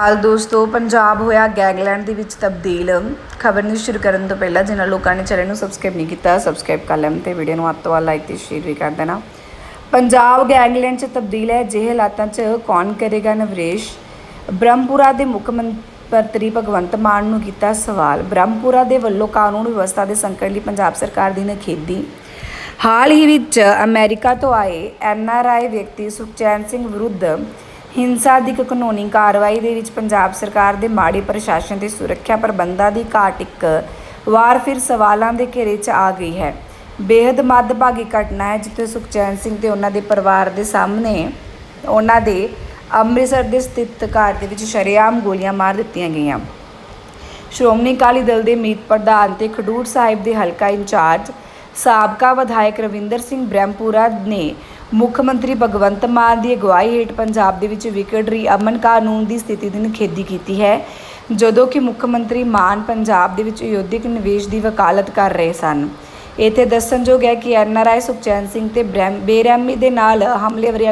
ਹਾਲ ਦੋਸਤੋ, ਪੰਜਾਬ ਹੋਇਆ ਗੈਂਗਲੈਂਡ ਦੇ ਵਿੱਚ ਤਬਦੀਲ। ਖਬਰ ਨੂੰ ਸ਼ੁਰੂ ਕਰਨ ਤੋਂ ਪਹਿਲਾਂ ਜਿਨ੍ਹਾਂ ਲੋਕਾਂ ਨੇ ਚੈਨਲ ਨੂੰ ਸਬਸਕ੍ਰਾਈਬ ਨਹੀਂ ਕੀਤਾ ਸਬਸਕ੍ਰਾਈਬ ਕਰ ਲੈਣ ਤੇ ਵੀਡੀਓ ਨੂੰ ਅੱਤ ਤੋਂ ਵੱਧ ਲਾਈਕ ਤੇ ਸ਼ੇਅਰ ਵੀ ਕਰ ਦੇਣਾ। ਪੰਜਾਬ ਗੈਂਗਲੈਂਡ 'ਚ ਤਬਦੀਲ ਹੈ ਜਿਹੇ ਹਾਲਾਤਾਂ 'ਚ ਕੌਣ ਕਰੇਗਾ ਨਵਰੇਸ਼? ਬ੍ਰਹਮਪੁਰਾ ਦੇ ਮੁੱਖ ਮੰਤਰੀ ਭਗਵੰਤ ਮਾਨ ਨੂੰ ਕੀਤਾ ਸਵਾਲ। ਬ੍ਰਹਮਪੁਰਾ ਦੇ ਵੱਲੋਂ ਕਾਨੂੰਨ ਵਿਵਸਥਾ ਦੇ ਸੰਕਟ ਲਈ ਪੰਜਾਬ ਸਰਕਾਰ ਦੀ ਨਖੇਦੀ ਹਾਲ ਹੀ ਵਿੱਚ ਅਮਰੀਕਾ ਤੋਂ ਆਏ ਐਨਆਰਆਈ ਵਿਅਕਤੀ ਸੁਖਚੈਨ ਸਿੰਘ ਵਿਰੁੱਧ ਹਿੰਸਾ ਦੀ ਇੱਕ ਕਾਨੂੰਨੀ ਕਾਰਵਾਈ ਦੇ ਵਿੱਚ ਪੰਜਾਬ ਸਰਕਾਰ ਦੇ ਮਾੜੇ ਪ੍ਰਸ਼ਾਸਨ ਤੇ ਸੁਰੱਖਿਆ ਪ੍ਰਬੰਧਾਂ ਦੀ ਘਾਟ ਇੱਕ ਵਾਰ ਫਿਰ ਸਵਾਲਾਂ ਦੇ ਘੇਰੇ 'ਚ ਆ ਗਈ ਹੈ। ਬੇहद ਮੰਦਭਾਗੀ ਘਟਨਾ ਹੈ ਜਿੱਥੇ ਸੁਖਚੈਨ ਸਿੰਘ ਤੇ ਉਹਨਾਂ ਦੇ ਪਰਿਵਾਰ ਦੇ ਸਾਹਮਣੇ ਉਹਨਾਂ ਦੇ ਅੰਮ੍ਰਿਤਸਰ ਦੇ ਸਥਿਤ ਘਰ ਦੇ ਵਿੱਚ ਸ਼ਰੇਆਮ ਗੋਲੀਆਂ ਮਾਰ ਦਿੱਤੀਆਂ ਗਈਆਂ। ਸ਼੍ਰੋਮਣੀ ਅਕਾਲੀ ਦਲ ਦੇ ਮੀਤ ਪ੍ਰਧਾਨ ਤੇ ਖਡੂਰ ਸਾਹਿਬ ਦੇ ਹਲਕਾ ਇੰਚਾਰਜ ਸਾਬਕਾ ਵਿਧਾਇਕ ਰਵਿੰਦਰ ਸਿੰਘ ਬ੍ਰਹਮਪੁਰਾ ਨੇ ਮੁੱਖ ਮੰਤਰੀ ਭਗਵੰਤ ਮਾਨ ਦੀ ਅਗਵਾਈ ਹੇਠ ਪੰਜਾਬ ਦੇ ਵਿੱਚ ਵਿਗੜ ਰਹੀ ਅਮਨ ਕਾਨੂੰਨ ਦੀ ਸਥਿਤੀ ਦੀ ਨਿਖੇਧੀ ਕੀਤੀ ਹੈ, ਜਦੋਂ ਕਿ ਮੁੱਖ ਮੰਤਰੀ ਮਾਨ ਪੰਜਾਬ ਦੇ ਵਿੱਚ ਅਯੋਧਿਕ ਨਿਵੇਸ਼ ਦੀ ਵਕਾਲਤ ਕਰ ਰਹੇ ਸਨ। ਇੱਥੇ ਦੱਸਣਯੋਗ ਹੈ ਕਿ ਐਨਆਰਆਈ ਸੁਖਚੈਨ ਸਿੰਘ ਤੇ ਬ੍ਰਹਮ ਬੇਰਹਿਮੀ ਦੇ ਨਾਲ ਹਮਲੇਵਰੀਆਂ